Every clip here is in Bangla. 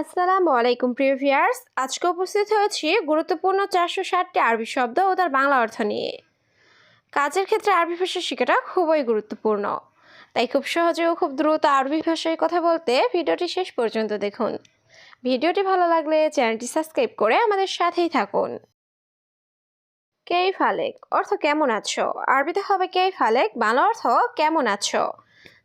আসসালামু আলাইকুম, প্রিয় ভিউয়ার্স। আজকে উপস্থিত হয়েছি গুরুত্বপূর্ণ চারশো ষাটটি আরবি শব্দ ও তার বাংলা অর্থ নিয়ে। কাজের ক্ষেত্রে আরবি ভাষা শেখাটা খুবই গুরুত্বপূর্ণ। তাই খুব সহজে ও খুব দ্রুত আরবি ভাষায় কথা বলতে ভিডিওটি শেষ পর্যন্ত দেখুন। ভিডিওটি ভালো লাগলে চ্যানেলটি সাবস্ক্রাইব করে আমাদের সাথেই থাকুন। কেই ফালেক? অর্থ কেমন আছো? আরবিতে হবে কেই ফালেক? বাংলা অর্থ কেমন আছো?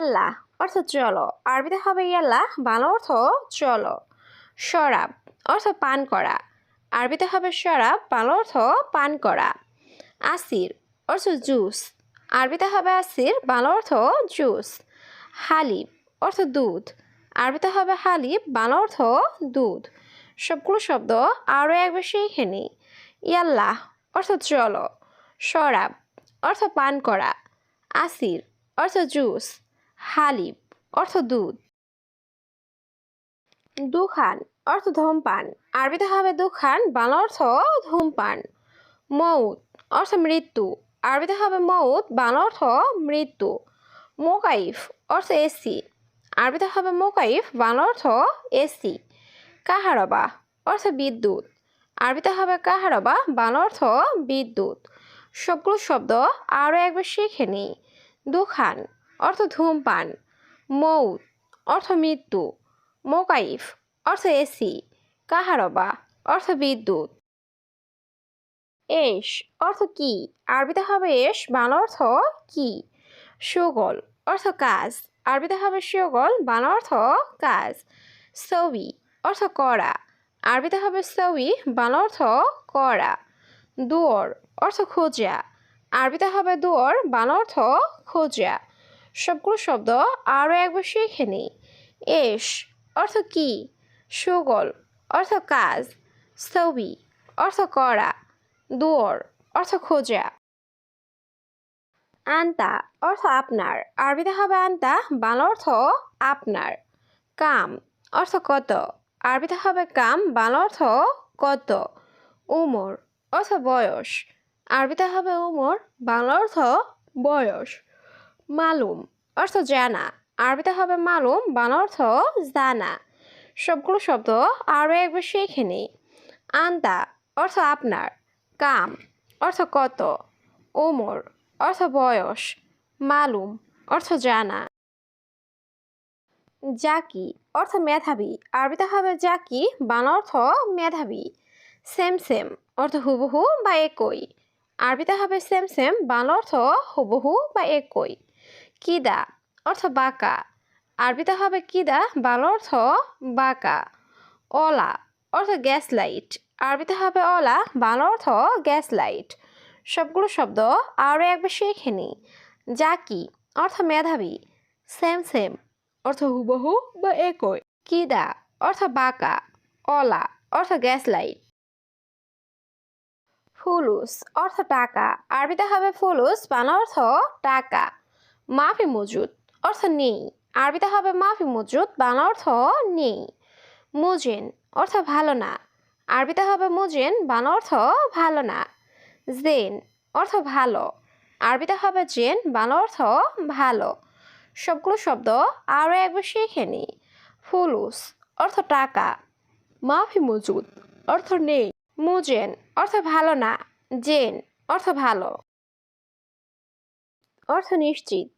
আল্লাহ অর্থ চলো। আরবিতে হবে ইয়াল্লাহ বাংলা অর্থ চলো। শরাব অর্থ পান করা। আরবিতে হবে শরাব, বাংলা অর্থ পান করা। আসির অর্থ জুস। আরবিতে হবে আসির, বাংলা অর্থ জুস। হালিব অর্থ দুধ। আরবিতে হবে হালিব বাংলা অর্থ দুধ। সবগুলো শব্দ আরও একবার শিখে নিই। ইয়াল্লাহ অর্থ চলো। শরাব অর্থ পান করা। আসির অর্থ জুস। হালিব অর্থ দুধ। দুখান, অর্থ ধূমপান। আরবিতে হবে দুখান, বাংলা অর্থ ধূমপান। মৌত, অর্থ মৃত্যু। আরবিতে হবে মৌত, বাংলা অর্থ মৃত্যু। মোকাইফ, অর্থ এসি। আরবিতে হবে মোকাইফ, বাংলা অর্থ এসি। কাহারবা, অর্থ বিদ্যুৎ। আরবিতে হবে কাহারবা, বাংলা অর্থ বিদ্যুৎ। সবগুলো শব্দ আরও একবার শিখে নিই। দুখান অর্থ ধূমপান মৌত অর্থ মৃত্যু, মোকাইফ, অর্থ এসি, কাহারবা, অর্থ বিদ্যুৎ। এস, অর্থ কি? আরবিতে হবে এস, বাংলা অর্থ কি? সুগল, অর্থ কাজ। আরবিতে হবে সুগল, বাংলা অর্থ কাজ। সবি, অর্থ করা। আরবিতে হবে সবি, বাংলা অর্থ করা। দুয়ার, অর্থ খোঁজা। আরবিতে হবে দুয়ার, বাংলা অর্থ খোঁজা। সবগুলো শব্দ আরও একবার শিখে নিই। এস অর্থ কি? সুগল অর্থ কাজ। স্থবি অর্থ করা। দুয়ার অর্থ খোঁজা। আন্তা অর্থ আপনার। আরবিতে হবে আন্তা, বাংলা অর্থ আপনার। কাম অর্থ কত? আরবিতে হবে কাম, বাংলা অর্থ কত? উমর অর্থ বয়স। আরবিতে হবে উমর, বাংলা অর্থ বয়স। মালুম। অর্থ জানা। আরবিতে হবে মালুম, বাংলা অর্থ জানা। সবগুলো শব্দ আরও একবার শিখে নিই। আন্তা, অর্থ আপনার। কাম, অর্থ কত। ওমর, অর্থ বয়স। মালুম, অর্থ জানা। জাকি, অর্থ মেধাবী। আরবিতে হবে জাকি, বাংলা অর্থ মেধাবী। সেম সেম, অর্থ হুবহু বা একই। আরবিতে হবে সেম সেম, বাংলা অর্থ হুবহু বা একই। কিদা অর্থ বাঁকা। আরবিতে হবে কিদা? বাল অর্থ বাঁকা। অলা অর্থ গ্যাস লাইট আরবিতে হবে অলা, বাংলা অর্থ গ্যাস লাইট সবগুলো শব্দ আরও একবার শিখে নিই। জাকি অর্থ মেধাবী। সেম সেম অর্থ হুবহু বা একই। কিদা অর্থ বাঁকা। অলা অর্থ গ্যাস লাইট ফুলুস অর্থ টাকা। আরবিতে হবে ফুলুস, বাংলা অর্থ টাকা। মাফি মজুদ, অর্থ নেই। আরবিতে হবে মাফি মজুদ, বাংলা অর্থ নেই। মুজেন, অর্থ ভালো না। আরবিতে হবে মুজেন, বাংলা অর্থ ভালো না। জেন, অর্থ ভালো। আরবিতে হবে জেন, বাংলা অর্থ ভালো। সবগুলো শব্দ আরও একবার শিখে নিই ফুলুস, অর্থ টাকা। মাফি মজুদ, অর্থ নেই। মুজেন, অর্থ ভালো না। জেন, অর্থ ভালো। অর্থ নিশ্চিত।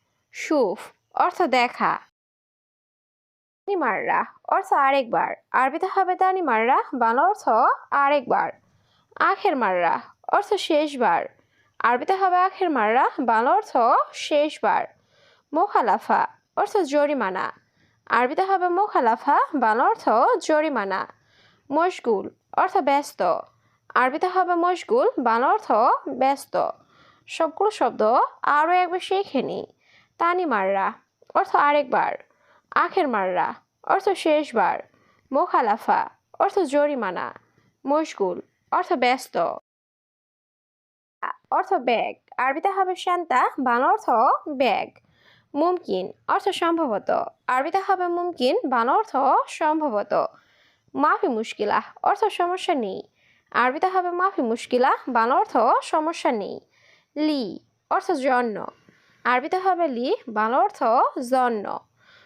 সুফ, অর্থ দেখা। মাররা অর্থ আরেকবার। আরবিতে হবে তানি মাররা বাংলা অর্থ আরেকবার। আখের মাররা, অর্থ শেষবার। আরবিতে হবে আখের মাররা, বাংলা অর্থ শেষবার। মোখালাফা, অর্থ জরিমানা। আরবিতে হবে মোখালাফা, বাংলা অর্থ জরিমানা। মশগুল, অর্থ ব্যস্ত। আরবিতে হবে মশগুল, বাংলা অর্থ ব্যস্ত। সবগুলো শব্দ আরও একবার শিখে নিই তানি মাররা, অর্থ আরেকবার। আখের মাররা, অর্থ শেষবার। মোখালাফা, অর্থ জরিমানা। মশগুল, অর্থ ব্যস্ত। অর্থ ব্যাগ, আরবিতে হবে শান্তা বাংলা অর্থ ব্যাগ। মুমকিন, অর্থ সম্ভবত। আরবিতে হবে মুমকিন বাংলা অর্থ সম্ভবত। মাফি মুশকিলা অর্থ সমস্যা নেই। আরবিতে হবে মাফি মুশকিলা বাংলা অর্থ সমস্যা নেই। লি, অর্থ জন্য। আরবিতে হবে লি, বাংলা অর্থ জন্য।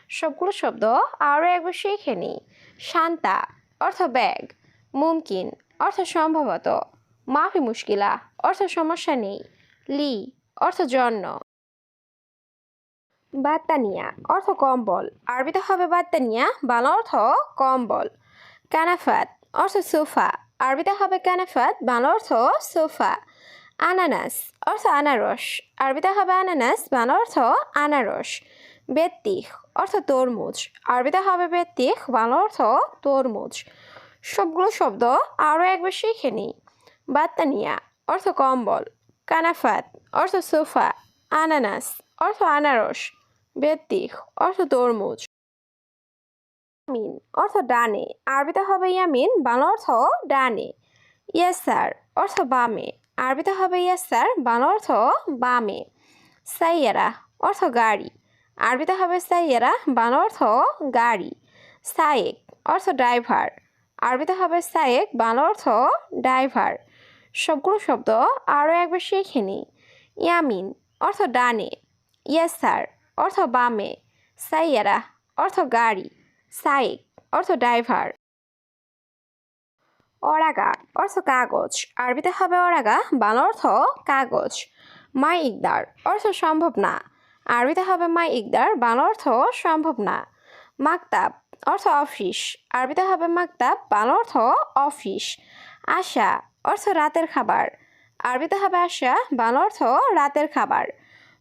সবগুলো শব্দ আরও একবার শিখে নিই শান্তা, অর্থ ব্যাগ। মুমকিন, অর্থ সম্ভবত। মাফি মুশকিলা, অর্থ সমস্যা নেই। লি, অর্থ জন্য। বাত্তানিয়া, অর্থ কম্বল। আরবিতে হবে বাত্তানিয়া, বাংলা অর্থ কম্বল। কানাফাত, অর্থ সোফা। আরবিতে হবে কানাফাত, বাংলা অর্থ সোফা। আনানাস, অর্থ আনারস। আরবিতে হবে আনানাস, বাংলা অর্থ আনারস। বেত্তিক অর্থ তরমুজ। আরবিতে হবে বেত্তিক বান অর্থ তরমুজ। সবগুলো শব্দ আরও একবার শিখে নিই। বাত্তানিয়া, অর্থ কম্বল। কানাফাত, অর্থ সোফা। আনানাস, অর্থ আনারস। বেত্তিক অর্থ তরমুজ। ইয়ামিন, অর্থ ডানে। আরবিতে হবে ইয়ামিন, বাংলা অর্থ ডানে। ইয়াসার, অর্থ বামে। আরবিতে হবে ইয়াসার বাংলা অর্থ বামে। সাইয়ারা অর্থ গাড়ি। আরবিতে হবে সাইয়ারা বাংলা অর্থ গাড়ি। সায়েক অর্থ ড্রাইভার। আরবিতে হবে সায়েক বাংলা অর্থ ড্রাইভার। সবগুলো শব্দ আরও একবার শিখে নিই। ইয়ামিন অর্থ ডানে। ইয়াসার অর্থ বামে। সাইয়ারা অর্থ গাড়ি। সাইক অর্থ ড্রাইভার। অরাগা অর্থ কাগজ। আরবিতে হবে অরাগা, বাংলা অর্থ কাগজ। মাই ইকদার, অর্থ সম্ভব না। আরবিতে হবে মাই ইকদার, বাংলা অর্থ সম্ভব না। মাকতাব, অর্থ অফিস। আরবিতে হবে মাকতাব, বাংলা অর্থ অফিস। আশা, অর্থ রাতের খাবার। আরবিতে হবে আশা, বাংলা অর্থ রাতের খাবার।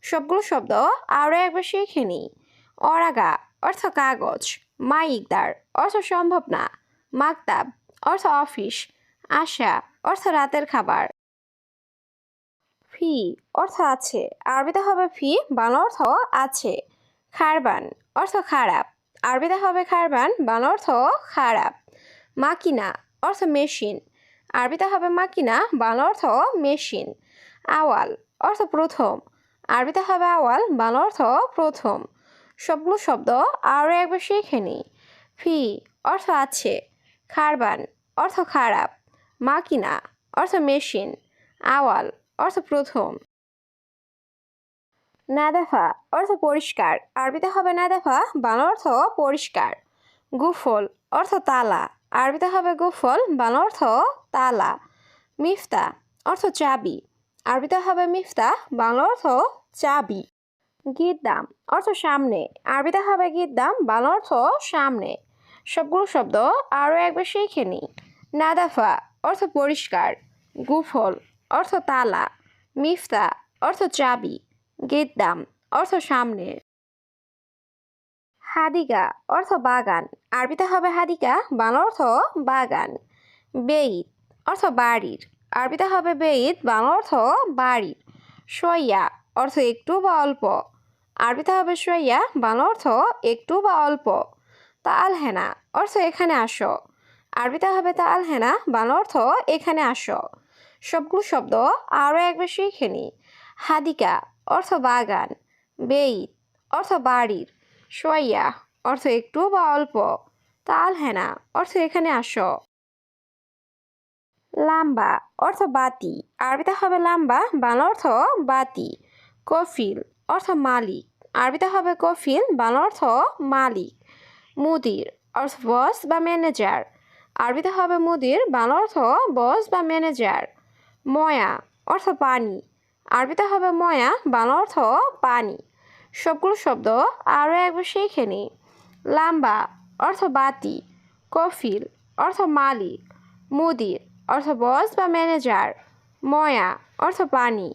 সবগুলো শব্দ আরও একবার শিখে নিই অরাগা, অর্থ কাগজ। মাই ইকদার, অর্থ সম্ভব না। মাকতাব অর্থ অফিস, আশা, অর্থ রাতের খাবার। ফি, অর্থ আছে। আরবিতে হবে ফি, বাংলা অর্থ আছে। খারবান, অর্থ খারাপ। আরবিতে হবে খারবান, বাংলা অর্থ খারাপ। মাকিনা, অর্থ মেশিন। আরবিতে হবে মাকিনা, বাংলা অর্থ মেশিন। আওয়াল, অর্থ প্রথম। আরবিতে হবে আওয়াল, বাংলা অর্থ প্রথম। সবগুলো শব্দ আরও একবার শিখে নিই। ফি, অর্থ আছে। খারবান, অর্থ খারাপ। মাকিনা অর্থ মেশিন। আওয়াল, অর্থ প্রথম। নাদাফা, অর্থ পরিষ্কার। আরবিতে হবে নাদাফা, বাংলা অর্থ পরিষ্কার। গুফল, অর্থ তালা। আরবিতে হবে গুফল, বাংলা অর্থ তালা। মিফতা, অর্থ চাবি। আরবিতে হবে মিফতা, বাংলা অর্থ চাবি। গিদ্দাম, অর্থ সামনে। আরবিতে হবে গিদ্দাম, বাংলা অর্থ সামনে। সবগুলো শব্দ আরও একবার শিখে নিই। নাদাফা, অর্থ পরিষ্কার। গুফল, অর্থ তালা। মিফতা, অর্থ চাবি। গিদ্দাম, অর্থ সামনে। হাদিকা অর্থ বাগান। আরবিতে হবে হাদিকা বাংলা অর্থ বাগান। বেইত অর্থ বাড়ির। আরবিতে হবে বেইত বাংলা অর্থ বাড়ির। সইয়া অর্থ একটু বা অল্প। আরবিতে হবে সইয়া বাংলা অর্থ একটু বা অল্প। তাল হেনা অর্থ এখানে আসো। আরবিতে হবে তাল হেনা বাংলা অর্থ এখানে আসো। সবগুলো শব্দ আরও একবার শিখে নিই। হাদিকা, অর্থ বাগান। বেইত, অর্থ বাড়ির। সোয়াইয়া অর্থ একটু বা অল্প। তাল হেনা অর্থ এখানে আসো। লাম্বা, অর্থ বাতি। আরবিতে হবে লাম্বা, বাংলা অর্থ বাতি। কফিল, অর্থ মালিক। আরবিতে হবে কফিল, বাংলা অর্থ মালিক। মুদির অর্থ বস বা ম্যানেজার। আরবিতে হবে মুদির, বাংলা অর্থ বস বা ম্যানেজার। ময়া অর্থ পানি। আরবিতে হবে ময়া, বাংলা অর্থ পানি। সবগুলো শব্দ আরও একবার শিখে নিই লাম্বা অর্থ বাতি। কফিল অর্থ মালিক। মুদির অর্থ বস বা ম্যানেজার। ময়া অর্থ পানি।